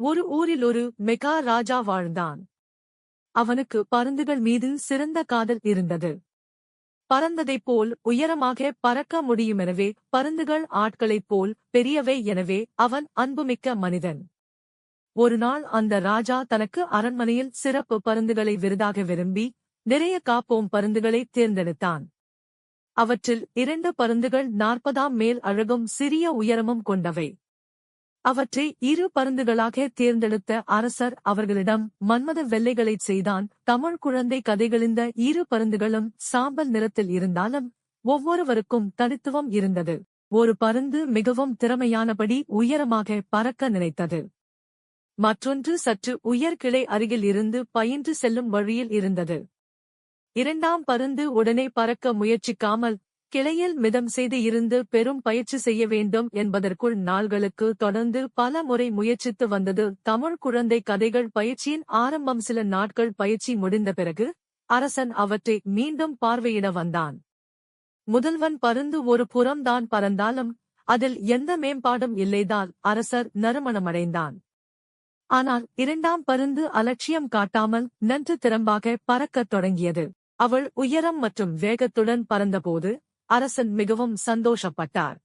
ஒரு ஊரில் ஒரு மெகா ராஜா வாழ்ந்தான். அவனுக்கு பருந்துகள் மீது சிறந்த காதல் இருந்தது. பறந்ததைப் போல் உயரமாக பறக்க முடியுமெனவே பருந்துகள் ஆட்களைப் போல் பெரியவை எனவே அவன் அன்புமிக்க மனிதன். ஒருநாள் அந்த ராஜா தனக்கு அரண்மனையில் சிறப்பு பருந்துகளை விருதாக விரும்பி நிறைய காப்போம் பருந்துகளை தேர்ந்தெடுத்தான். அவற்றில் இரண்டு பருந்துகள் நாற்பதாம் மேல் அழகும் சிறிய உயரமும் கொண்டவை. அவற்றை இரு பருந்துகளாக தேர்ந்தெடுத்த அரசர் அவர்களிடம் மன்மத வெள்ளைகளைச் செய்தான். தமிழ் குழந்தை கதைகளிந்த இரு பருந்துகளும் சாம்பல் நிறத்தில் இருந்தாலும் ஒவ்வொருவருக்கும் தனித்துவம் இருந்தது. ஒரு பருந்து மிகவும் திறமையானபடி உயரமாக பறக்க நினைத்தது. மற்றொன்று சற்று உயர் கிளை அருகில் இருந்து பயின்று செல்லும் வழியில் இருந்தது. இரண்டாம் பருந்து உடனே பறக்க முயற்சிக்காமல் கிளையில் மிதம் செய்து இருந்து பெரும் பயிற்சி செய்ய வேண்டும் என்பதற்குள் நாள்களுக்கு தொடர்ந்து பல முறை முயற்சித்து வந்தது. தமிழ் குழந்தை கதைகள் பயிற்சியின் ஆரம்பம் சில நாட்கள் பயிற்சி முடிந்த பிறகு அரசன் அவற்றை மீண்டும் பார்வையிட வந்தான். முதல்வன் பருந்து ஒரு புறம்தான் பறந்தாலும் அதில் எந்த மேம்பாடும் இல்லைதால் அரசர் நறுமணமடைந்தான். ஆனால் இரண்டாம் பருந்து அலட்சியம் காட்டாமல் நன்று திறம்பாக பறக்கத் தொடங்கியது. அவள் உயரம் மற்றும் வேகத்துடன் பறந்தபோது அரசன் மிகவும் சந்தோஷப்பட்டார்.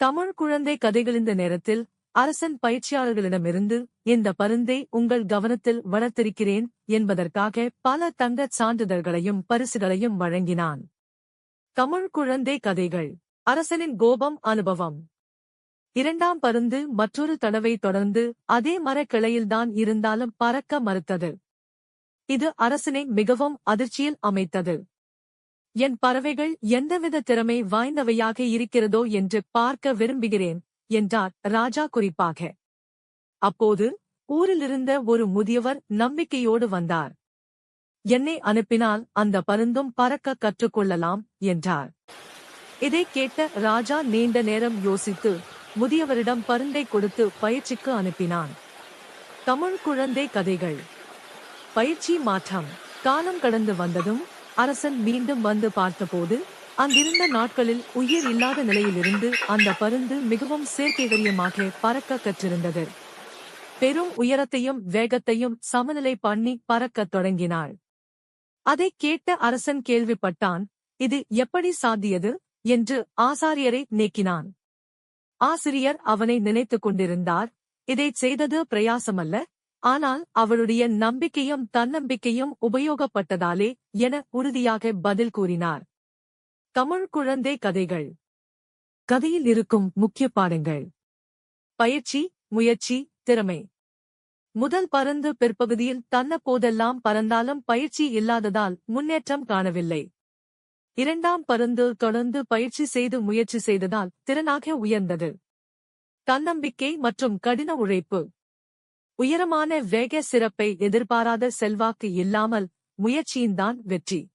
தமிழ் குழந்தை கதைகளிந்த நேரத்தில் அரசன் பயிற்சியாளர்களிடமிருந்து இந்த பருந்தை உங்கள் கவனத்தில் வளர்த்திருக்கிறேன் என்பதற்காக பல தங்கச் சான்றிதழ்களையும் பரிசுகளையும் வழங்கினான். தமிழ் குழந்தை கதைகள். அரசனின் கோபம் அனுபவம். இரண்டாம் பருந்து மற்றொரு தடவை தொடர்ந்து அதே மரக்கிளையில்தான் இருந்தாலும் பறக்க மறுத்தது. இது அரசனை மிகவும் அதிர்ச்சியில் அமைத்தது. என் பறவைகள் எந்தவித திறமை வாய்ந்தவையாக இருக்கிறதோ என்று பார்க்க விரும்புகிறேன் என்றார் ராஜா குறிப்பாக. அப்போது ஊரிலிருந்த ஒரு முதியவர் நம்பிக்கையோடு வந்தார். என்னை அனுப்பினால் அந்த பருந்தும் பறக்க கற்றுக்கொள்ளலாம் என்றார். இதைக் கேட்ட ராஜா நீண்ட நேரம் யோசித்து முதியவரிடம் பருந்தை கொடுத்து பயிற்சிக்கு அனுப்பினான். தமிழ் குழந்தை கதைகள். பயிற்சி மாற்றம். காலம் கடந்து வந்ததும் அரசன் மீண்டும் வந்து பார்த்தபோது அங்கிருந்த நாட்களில் உயிர் இல்லாத நிலையிலிருந்து அந்த பருந்து மிகவும் செயற்கைகரியமாக பறக்க கற்றிருந்தது. பெரும் உயரத்தையும் வேகத்தையும் சமநிலை பண்ணி பறக்கத் தொடங்கினாள். அதைக் கேட்ட அரசன் கேள்விப்பட்டான் இது எப்படி சாத்தியது? என்று ஆசாரியரை நீக்கினான். ஆசிரியர் அவனை நினைத்துக் கொண்டிருந்தார் இதைச் செய்தது பிரயாசமல்ல ஆனால் அவளுடைய நம்பிக்கையும் தன்னம்பிக்கையும் உபயோகப்பட்டதாலே என உறுதியாக பதில் கூறினார். தமிழ் குழந்தை கதைகள். கதையில் இருக்கும் முக்கிய பாடங்கள். பயிற்சி முயற்சி திறமை. முதல் பருந்து பிற்பகுதியில் தன்ன போதெல்லாம் பறந்தாலும் பயிற்சி இல்லாததால் முன்னேற்றம் காணவில்லை. இரண்டாம் பருந்து தொடர்ந்து பயிற்சி செய்து முயற்சி செய்ததால் திறனாக உயர்ந்தது. தன்னம்பிக்கை மற்றும் கடின உழைப்பு. உயரமான வேக சிறப்பை எதிர்பாராத செல்வாக்கு இல்லாமல் முயற்சியின்தான் வெற்றி.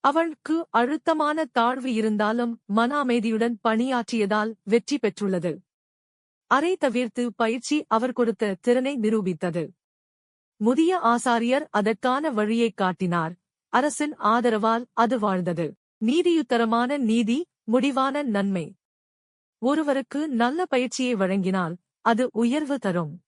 அவளுக்கு அழுத்தமான தாழ்வு இருந்தாலும் மன அமைதியுடன் பணியாற்றியதால் வெற்றி பெற்றுள்ளது. அறை தவிர்த்து பயிற்சி அவர் கொடுத்த திறனை நிரூபித்தது. முதிய ஆசாரியர் அதற்கான வழியைக் காட்டினார். அரசின் ஆதரவால் அது வாழ்ந்தது. நீதியுத்தரமான நீதி முடிவான நன்மை. ஒருவருக்கு நல்ல பயிற்சியை வழங்கினால் அது உயர்வு தரும்.